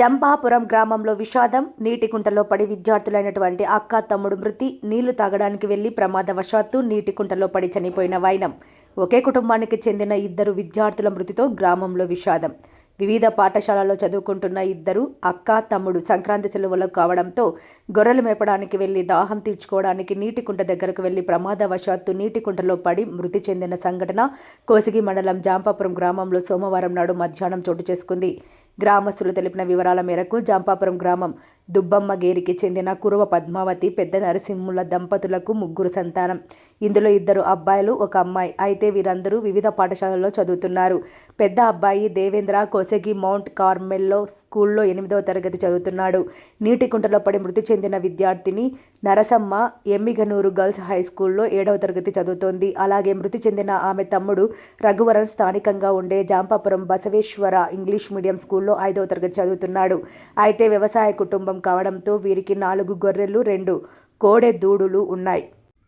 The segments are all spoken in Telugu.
జంపాపురం గ్రామంలో విషాదం నీటి కుంటలో పడి విద్యార్థులైనటువంటి అక్క తమ్ముడు మృతి నీళ్ళు తాగడానికి వెళ్ళి ప్రమాదవశాత్తు నీటి కుంటలో పడి చనిపోయిన వైనం. ఒకే కుటుంబానికి చెందిన ఇద్దరు విద్యార్థుల మృతితో గ్రామంలో విషాదం. వివిధ పాఠశాలలో చదువుకుంటున్న ఇద్దరు అక్క తమ్ముడు సంక్రాంతి సెలవులకు కావడంతో గొర్రెలు మేపడానికి వెళ్ళి దాహం తీర్చుకోవడానికి నీటికుంట దగ్గరకు వెళ్ళి ప్రమాదవశాత్తు నీటికుంటలో పడి మృతి చెందిన సంఘటన కోసిగి మండలం జాంపాపురం గ్రామంలో సోమవారం నాడు మధ్యాహ్నం చోటు చేసుకుంది. గ్రామస్తులు తెలిపిన వివరాల మేరకు జాంపాపురం గ్రామం దుబ్బమ్మ గేరికి చెందిన కురువ పద్మావతి పెద్ద నరసింహుల దంపతులకు ముగ్గురు సంతానం. ఇందులో ఇద్దరు అబ్బాయిలు ఒక అమ్మాయి. అయితే వీరందరూ వివిధ పాఠశాలల్లో చదువుతున్నారు. పెద్ద అబ్బాయి దేవేంద్ర కోసగి మౌంట్ కార్మెల్లో స్కూల్లో ఎనిమిదవ తరగతి చదువుతున్నాడు. నీటి కుంటలో పడి మృతి చెందిన విద్యార్థిని నరసమ్మ ఎమ్మిగనూరు గర్ల్స్ హై స్కూల్లో ఏడవ తరగతి చదువుతోంది. అలాగే మృతి చెందిన ఆమె తమ్ముడు రఘువరన్ స్థానికంగా ఉండే Jampapuram Basaveshwara English medium school స్కూల్లో ఐదవ తరగతి చదువుతున్నాడు. అయితే వ్యవసాయ కుటుంబం కావడంతో వీరికి నాలుగు గొర్రెలు రెండు కోడె దూడులు ఉన్నాయి.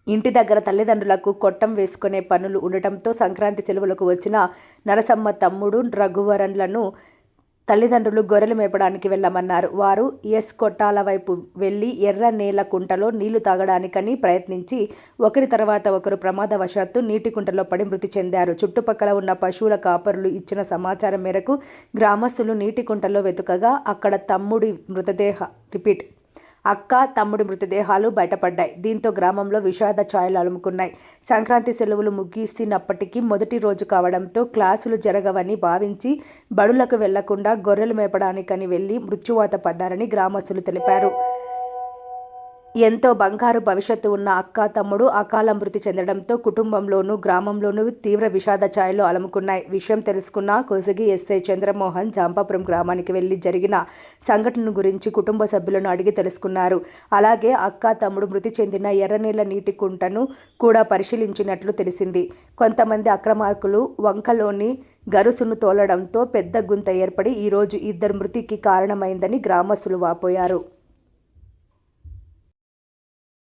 ఇంటి దగ్గర తల్లిదండ్రులకు కొట్టం వేసుకునే పనులు ఉండటంతో సంక్రాంతి సెలవులకు వచ్చిన నరసమ్మ తమ్ముడు రఘువరన్లను తల్లిదండ్రులు గొర్రెలు మేపడానికి వెళ్ళమన్నారు. వారు ఎస్ కొట్టాల వైపు వెళ్ళి ఎర్ర నేల కుంటలో నీళ్ళు తాగడానికని ప్రయత్నించి ఒకరి తర్వాత ఒకరు ప్రమాదవశాత్తు నీటి కుంటలో పడి మృతి చెందారు. చుట్టుపక్కల ఉన్న పశువుల కాపరులు ఇచ్చిన సమాచారం మేరకు గ్రామస్తులు నీటి కుంటలో వెతుకగా అక్కడ తమ్ముడి మృతదేహ రిపీట్ అక్క తమ్ముడి మృతదేహాలు బయటపడ్డాయి. దీంతో గ్రామంలో విషాద ఛాయలు అలుముకున్నాయి. సంక్రాంతి సెలవులు ముగిసినప్పటికీ మొదటి రోజు కావడంతో క్లాసులు జరగవని భావించి బడులకు వెళ్ళకుండా గొర్రెలు మేపడానికని వెళ్ళి మృత్యువాత పడ్డారని గ్రామస్తులు తెలిపారు. ఎంతో బంగారు భవిష్యత్తు ఉన్న అక్క తమ్ముడు అకాల మృతి చెందడంతో కుటుంబంలోనూ గ్రామంలోనూ తీవ్ర విషాద ఛాయలు అలముకున్నాయి. విషయం తెలుసుకున్న కొసగి ఎస్ఐ చంద్రమోహన్ జాంపాపురం గ్రామానికి వెళ్ళి జరిగిన సంఘటన గురించి కుటుంబ సభ్యులను అడిగి తెలుసుకున్నారు. అలాగే అక్క తమ్ముడు మృతి చెందిన ఎర్రనీళ్ళ నీటి కుంటను కూడా పరిశీలించినట్లు తెలిసింది. కొంతమంది అక్రమార్కులు వంకలోని గరుసును తోలడంతో పెద్ద గుంత ఏర్పడి ఈరోజు ఇద్దరు మృతికి కారణమైందని గ్రామస్తులు వాపోయారు.